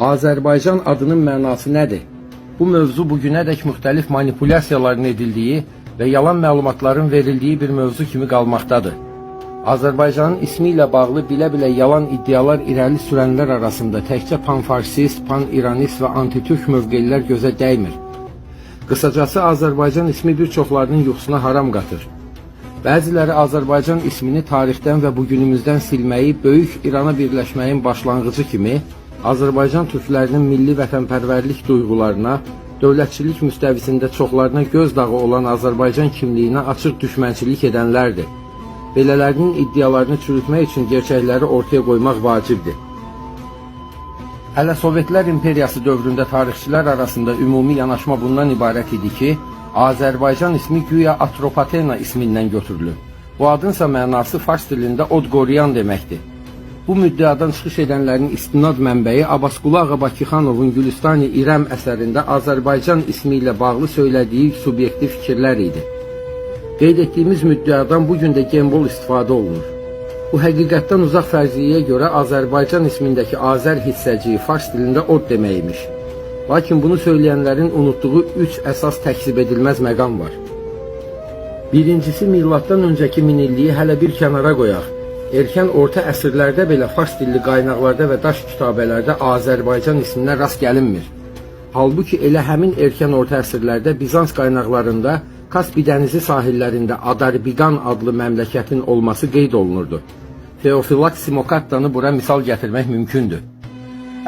Azərbaycan adının mənası nədir? Bu mövzu bugünədək müxtəlif manipulyasiyaların edildiyi və yalan məlumatların verildiyi bir mövzu kimi qalmaqdadır. Azərbaycanın ismi ilə bağlı bilə-bilə yalan iddialar irəli sürənlər arasında təkcə panfarsist, pan-iranist və antitürk mövqeylər gözə dəymir. Qısacası Azərbaycan ismi bir çoxlarının yuxusuna haram qatır. Bəziləri Azərbaycan ismini tarixdən və bugünümüzdən silməyi böyük İrana birləşməyin başlanğıcı kimi Azərbaycan türklərinin milli vətənpərvərlik duyğularına, dövlətçilik müstəvisində çoxlarına gözdağı olan Azərbaycan kimliyinə açıq düşmənçilik edənlərdir. Belələrinin iddialarını çürütmək üçün gerçəkləri ortaya qoymaq vacibdir. Hələ Sovetlər imperiyası dövründə tarixçilər arasında ümumi yanaşma bundan ibarət idi ki, Azərbaycan ismi güya Atropatena ismindən götürülür. Bu adınsa mənası fars dilində od qoruyan deməkdir. Bu müddəadan çıxış edənlərin istinad mənbəyi Abbasqulu Ağa Bakıxanovun Gülistani İrəm əsərində Azərbaycan ismi ilə bağlı söylədiyi subyektiv fikirlər idi. Qeyd etdiyimiz müddəadan bu gün də gembol istifadə olunur. Bu həqiqətdən uzaq fərziyyəyə görə Azərbaycan ismindəki Azər hissəciyi fars dilində od deməkmiş. Lakin bunu söyləyənlərin unutduğu üç əsas təksib edilməz məqam var. Birincisi miladdan öncəki minilliyi hələ bir kənara qoyaq. Erkən orta əsrlərdə belə fars dilli qaynaqlarda və daş kitabələrdə Azərbaycan isminə rast gəlinmir. Halbuki elə həmin erkən orta əsrlərdə Bizans qaynaqlarında Kaspi dənizi sahillərində Adarbiqan adlı məmləkətin olması qeyd olunurdu. Teofilak Simokattanı bura misal gətirmək mümkündür.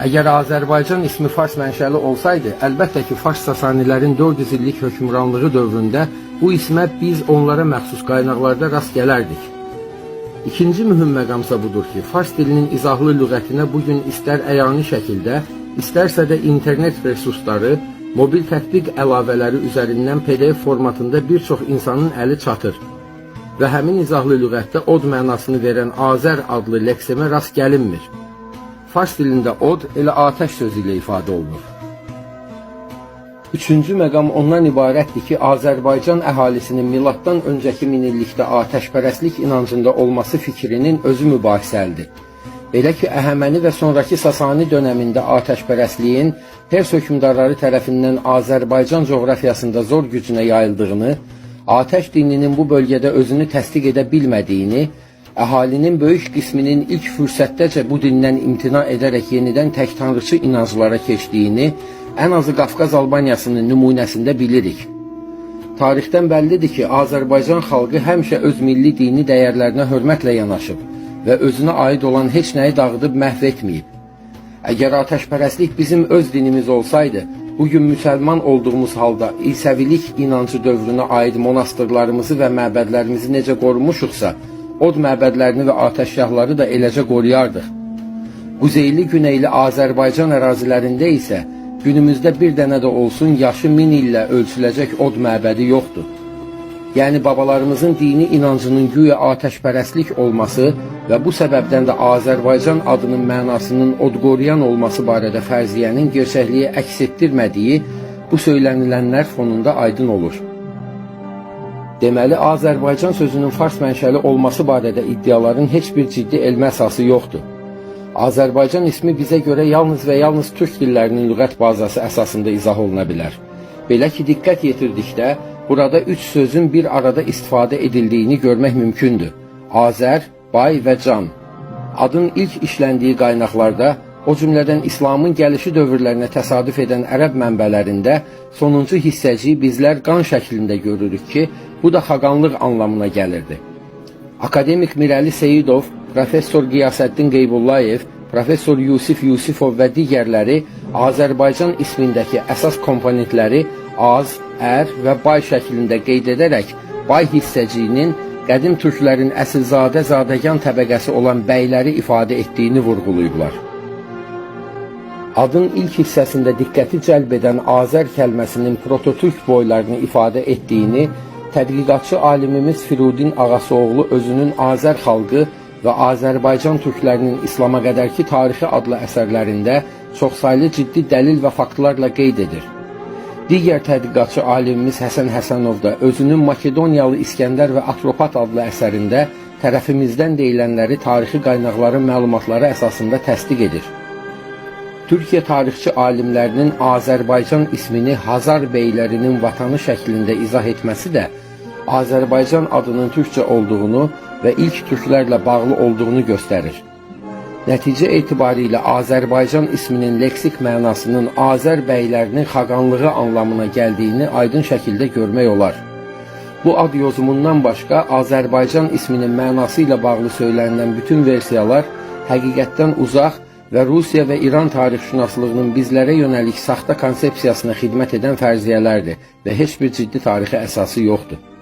Əgər Azərbaycan ismi fars mənşəli olsaydı, əlbəttə ki, fars Sasanilərin 400 illik hökmranlığı dövründə bu ismə biz onlara məxsus qaynaqlarda rast gələrdik. İkinci mühüm məqamsa budur ki, fars dilinin izahlı lüğətinə bugün istər əyani şəkildə, istərsə də internet resursları, mobil tətbiq əlavələri üzərindən PDF formatında bir çox insanın əli çatır. Və həmin izahlı lüğətdə od mənasını verən Azər adlı leksemə rast gəlinmir. Fars dilində od elə atəş sözü ilə ifadə olunur. Üçüncü məqam ondan ibarətdir ki, Azərbaycan əhalisinin miladdan öncəki minillikdə atəşpərəstlik inancında olması fikrinin özü mübahisəlidir. Belə ki, Əhəməni və sonraki Sasani dönəmində atəşpərəstliyin Pers hökmdarları tərəfindən Azərbaycan coğrafiyasında zor gücünə yayıldığını, atəş dininin bu bölgədə özünü təsdiq edə bilmədiyini, əhalinin böyük qisminin ilk fürsətdəcə bu dindən imtina edərək yenidən tək tanrıçı inanclara keçdiyini, ən azı Qafqaz Albaniyasının nümunəsində bilirik. Tarixdən bəllidir ki, Azərbaycan xalqı həmişə öz milli dini dəyərlərinə hörmətlə yanaşıb və özünə aid olan heç nəyi dağıdıb məhv etməyib. Əgər atəşpərəstlik bizim öz dinimiz olsaydı, bugün müsəlman olduğumuz halda İsəvilik inancı dövrünə aid monastırlarımızı və məbədlərimizi necə qorumuşuqsa, od məbədlərini və atəşgahları da eləcə qoruyardıq. Quzeyli güneyli Azərbaycan ərazilərində isə günümüzdə bir dənə də olsun yaşı min illə ölçüləcək od məbədi yoxdur. Yəni babalarımızın dini inancının güya atəşpərəstlik olması və bu səbəbdən də Azərbaycan adının mənasının od qoruyan olması barədə fərziyyənin gerçəkliyi əks etdirmədiyi bu söylənilənlər fonunda aydın olur. Deməli, Azərbaycan sözünün fars mənşəli olması barədə iddiaların heç bir ciddi elmi əsası yoxdur. Azərbaycan ismi bizə görə yalnız və yalnız türk dillərinin lüğət bazası əsasında izah oluna bilər. Belə ki, diqqət yetirdikdə burada üç sözün bir arada istifadə edildiyini görmək mümkündür. Azər, bay və can. Adın ilk işləndiyi qaynaqlarda, o cümlədən İslamın gəlişi dövrlərinə təsadüf edən ərəb mənbələrində sonuncu hissəciyi bizlər qan şəklində görürük ki, bu da xaqanlıq anlamına gəlirdi. Akademik Mirəli Seyidov, professor Qiyasəddin Qeybullayev, professor Yusif Yusifov və digərləri Azərbaycan ismindəki əsas komponentləri az, ər və bay şəklində qeyd edərək bay hissəciyinin qədim türklərin əsilzadə zadəgan təbəqəsi olan bəyləri ifadə etdiyini vurğulayıblar. Adın ilk hissəsində diqqəti cəlb edən Azər kəlməsinin prototürk boylarını ifadə etdiyini tədqiqatçı alimimiz Firudin Ağasoğlu özünün Azər xalqı və Azərbaycan türklərinin İslama qədərki tarixi adlı əsərlərində çoxsaylı ciddi dəlil və faktlarla qeyd edir. Digər tədqiqatçı alimimiz Həsən Həsənov da özünün Makedoniyalı İskəndər və Atropat adlı əsərində tərəfimizdən deyilənləri tarixi qaynaqların məlumatları əsasında təsdiq edir. Türkiye tarixçi alimlərinin Azərbaycan ismini Hazar beylərinin vatanı şəklində izah etməsi də Azərbaycan adının türkçə olduğunu və ilk türklərlə bağlı olduğunu göstərir. Nəticə etibarilə Azərbaycan isminin leksik mənasının Azər bəylərinin xaqanlığı anlamına gəldiyini aydın şəkildə görmək olar. Bu ad yozumundan başqa Azərbaycan isminin mənası bağlı söylənilən bütün versiyalar həqiqətdən uzaq və Rusiya və İran tarixşünaslığının bizlərə yönəlik saxta konsepsiyasına xidmət edən fərziyyələrdir və heç bir ciddi tarixi əsası yoxdur.